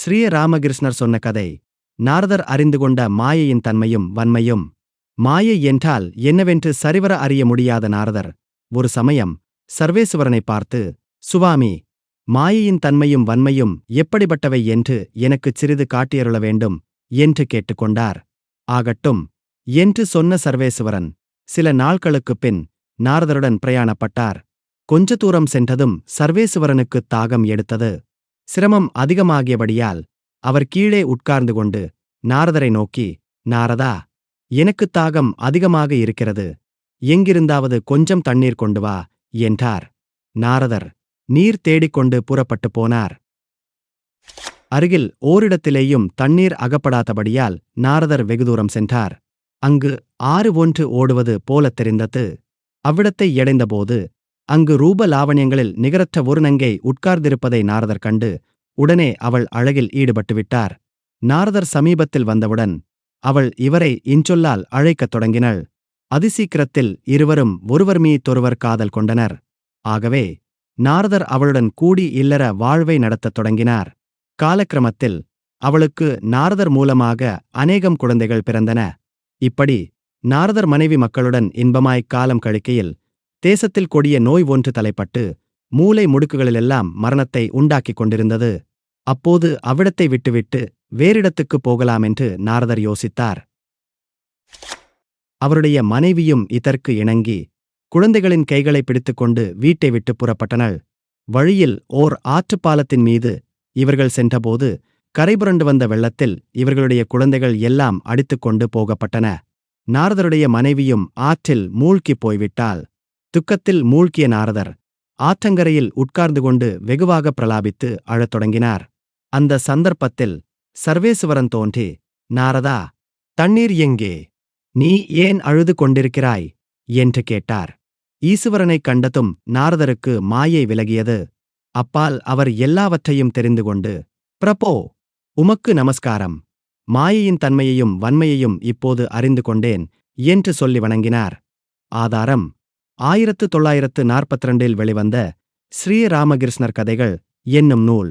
ஸ்ரீ ராமகிருஷ்ணர் சொன்ன கதை. நாரதர் அறிந்து கொண்ட மாயையின் தன்மையும் வன்மையும். மாயை என்றால் என்னவென்று சரிவர அறிய முடியாத நாரதர். ஒரு சமயம் சர்வேசுவரனை பார்த்து சுவாமி மாயையின் தன்மையும் வன்மையும் எப்படிப்பட்டவை என்று எனக்குச் சிறிது காட்டியருள வேண்டும் என்று கேட்டுக்கொண்டார். ஆகட்டும் என்று சொன்ன சர்வேசுவரன் சில நாட்களுக்குப் பின் நாரதருடன் பிரயாணப்பட்டார். கொஞ்ச தூரம் சென்றதும் சர்வேசுவரனுக்குத் தாகம் எடுத்தது. சிரமம் அதிகமாகியபடியால் அவர் கீழே உட்கார்ந்து கொண்டு நாரதரை நோக்கி நாரதா எனக்குத் தாகம் அதிகமாக இருக்கிறது. எங்கிருந்தாவது கொஞ்சம் தண்ணீர் கொண்டு வா என்றார். நாரதர் நீர் தேடிக்கொண்டு புறப்பட்டுப் போனார். அருகில் ஓரிடத்திலேயும் தண்ணீர் அகப்படாதபடியால் நாரதர் வெகு தூரம் சென்றார். அங்கு ஆறு ஒன்று ஓடுவது போலத் தெரிந்தது. அவ்விடத்தை எடைந்தபோது அங்கு ரூப லாவணியங்களில் நிகரற்ற ஒரு நங்கை உட்கார்ந்திருப்பதை நாரதர் கண்டு உடனே அவள் அழகில் ஈடுபட்டுவிட்டார் நாரதர் சமீபத்தில் வந்தவுடன் அவள் இவரை இன்சொல்லால் அழைக்கத் தொடங்கினள். அதிசீக்கிரத்தில் இருவரும் ஒருவர் மீத்தொருவர் காதல் கொண்டனர். ஆகவே நாரதர் அவளுடன் கூடி இல்லற வாழ்வை நடத்தத் தொடங்கினார். காலக்கிரமத்தில் அவளுக்கு நாரதர் மூலமாக அநேகம் குழந்தைகள் பிறந்தன. இப்படி நாரதர் மனைவி மக்களுடன் இன்பமாய்க் காலம் கழிக்கையில் தேசத்தில் கொடிய நோய் ஒன்று தலைப்பட்டு மூலை முடுக்குகளிலெல்லாம் மரணத்தை உண்டாக்கிக் கொண்டிருந்தது. அப்போது அவ்விடத்தை விட்டுவிட்டு வேறிடத்துக்குப் போகலாமென்று நாரதர் யோசித்தார். அவருடைய மனைவியும் இதற்கு இணங்கி குழந்தைகளின் கைகளை பிடித்துக்கொண்டு வீட்டை விட்டு புறப்பட்டனள். வழியில் ஓர் ஆற்றுப்பாலத்தின் மீது இவர்கள் சென்றபோது கரைபுரண்டு வந்த வெள்ளத்தில் இவர்களுடைய குழந்தைகள் எல்லாம் அடித்துக்கொண்டு போகப்பட்டன. நாரதருடைய மனைவியும் ஆற்றில் மூழ்கிப் போய்விட்டாள். துக்கத்தில் மூழ்கிய நாரதர் ஆற்றங்கரையில் உட்கார்ந்து கொண்டு வெகுவாக பிரலாபித்து அழத் தொடங்கினார். அந்த சந்தர்ப்பத்தில் சர்வேசுவரன் தோன்றி நாரதா தண்ணீர் எங்கே? நீ ஏன் அழுது கொண்டிருக்கிறாய்? என்று கேட்டார். ஈசுவரனைக் கண்டதும் நாரதருக்கு மாயை விலகியது. அப்பால் அவர் எல்லாவற்றையும் தெரிந்து கொண்டு பிரபோ உமக்கு நமஸ்காரம். மாயையின் தன்மையையும் வன்மையையும் இப்போது அறிந்து கொண்டேன் என்று சொல்லி வணங்கினார். ஆதாரம் ஆயிரத்து தொள்ளாயிரத்து நாற்பத்திரண்டில் வெளிவந்த ஸ்ரீ ராமகிருஷ்ணர் கதைகள் என்னும் நூல்.